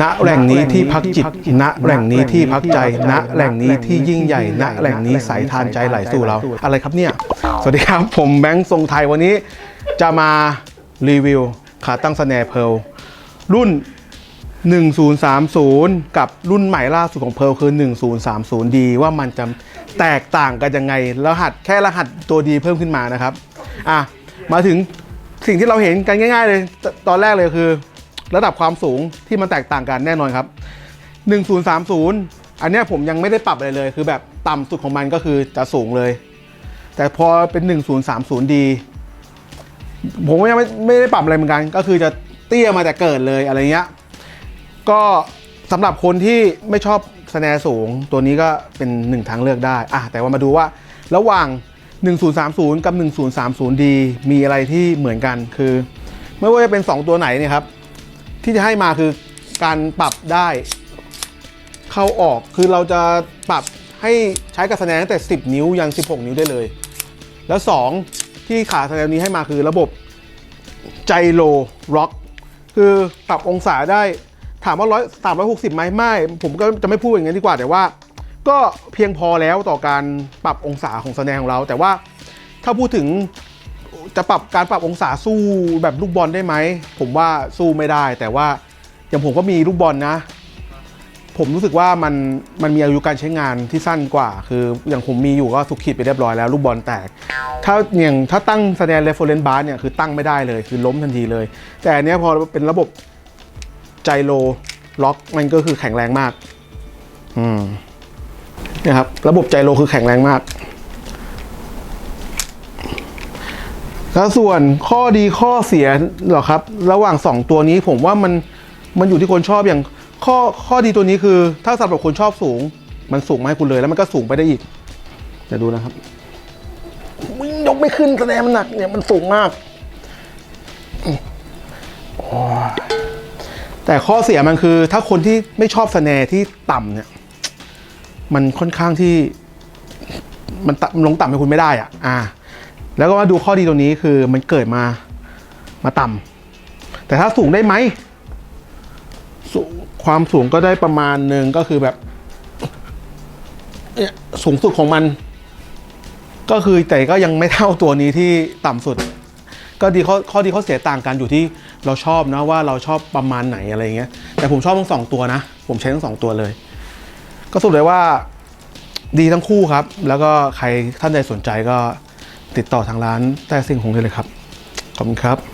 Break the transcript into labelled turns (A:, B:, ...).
A: ณแหล่งนี้ที่พักจิต ณแหล่งนี้ที่พักใจ ณแหล่งนี้ที่ยิ่งใหญ่ ณแหล่งนี้สายทานใจไหลสู่เรา อะไรครับเนี่ย สวัสดีครับ ผมแบงค์ทรงไทยวันนี้จะมารีวิวขาตั้งสแนร์เพลรุ่น 1030 กับรุ่นใหม่ล่าสุดของเพลคือ 1030D ว่ามันจะแตกต่างกันยังไง รหัสแค่รหัสตัวดีเพิ่มขึ้นมานะครับ อะ มาถึงสิ่งที่เราเห็นกันง่าย ๆ เลยตตอนแรกเลยคือ ระดับความสูงที่มันแตกต่างกันแน่นอนครับ 1030 อันนี้ผมยังไม่ได้ปรับอะไรเลย คือแบบต่ำสุดของมันก็คือจะสูงเลย แต่พอเป็น 1030D ผมก็ยังไม่ไม่ได้ปรับอะไรเหมือนกัน ก็คือจะเตี้ยมาแต่เกิดเลยอะไรเงี้ย ก็สำหรับคนที่ไม่ชอบสแนสูง ตัวนี้ก็เป็นหนึ่งทางเลือกได้อะแต่ว่ามาดูว่าระหว่าง 1030 กับ 1030D มีอะไรที่เหมือนกันคือ ไม่ว่าจะเป็น 2 ตัวไหนเนี่ยครับ ที่จะให้มาคือการปรับได้เข้าออกคือเราจะปรับให้ใช้กับสแนร์ตั้งแต่ 10 นิ้วยัน 16 นิ้วได้เลย แล้ว 2 ที่ขาสแนร์นี้ให้มาคือระบบไจโรร็อก คือปรับองศาได้ถามว่าร้อยสามร้อยหกสิบไหมไม่ ผมก็จะไม่พูดอย่างนั้ดีกว่าแต่ว่า ก็เพียงพอแล้วต่อการปรับองศาของสแนร์ของเรา แต่ว่าถ้าพูดถึง จะปรับการปรับองศาสู้แบบลูกบอลได้ไหม ผมว่าสู้ไม่ได้ แต่ว่าอย่างผมก็มีลูกบอลนะ ผมรู้สึกว่ามันมันมีอายุการใช้งานที่สั้นกว่า คืออย่างผมมีอยู่ก็สุขีดไปเรียบร้อยแล้วลูกบอลแตก ถ้าอย่างถ้าตั้งแสดงเรฟเฟอเรนซ์บาร์เนี่ยคือตั้งไม่ได้เลยคือล้มทันทีเลย แต่อันนี้พอเป็นระบบไจโรล็อกมันก็คือแข็งแรงมาก อืมนี่ยครับระบบไจโรคือแข็งแรงมาก แล้วส่วนข้อดีข้อเสียหรอครับ ระหว่างสองตัวนี้ผมว่ามันมันอยู่ที่คนชอบอย่างข้อข้อดีตัวนี้คือ ถ้าสำหรับคนชอบสูง มันสูงมาให้คุณเลยแล้วมันก็สูงไปได้อีกเดี๋ยวดูนะครับอุ๊ยกไม่ขึ้นแสดงมันหนักเนี่ยมันสูงมากแต่ข้อเสียมันคือ ถ้าคนที่ไม่ชอบสแนที่ต่ำเนี่ย มันค่อนข้างที่ มันต่ำลงต่ำให้คุณไม่ได้อะ อ่า แล้วก็มาดูข้อดีตรงนี้คือมันเกิดมามาต่ำแต่ถ้าสูงได้ไหมความสูงก็ได้ประมาณหนึ่งก็คือแบบสูงสุดของมัน ก็คือแต่ก็ยังไม่เท่าตัวนี้ที่ต่ำสุด ก็ดีข้อข้อดีข้อเสียต่างกันอยู่ที่เราชอบนะว่าเราชอบประมาณไหนอะไรเงี้ย แต่ผมชอบทั้งสองตัวนะ ผมใช้ทั้งสองตัวเลย ก็สรุปเลยว่าดีทั้งคู่ครับ แล้วก็ใครท่านใดสนใจก็ ติดต่อทางร้านแต่สิ่งหงได้เลยครับ ขอบคุณครับ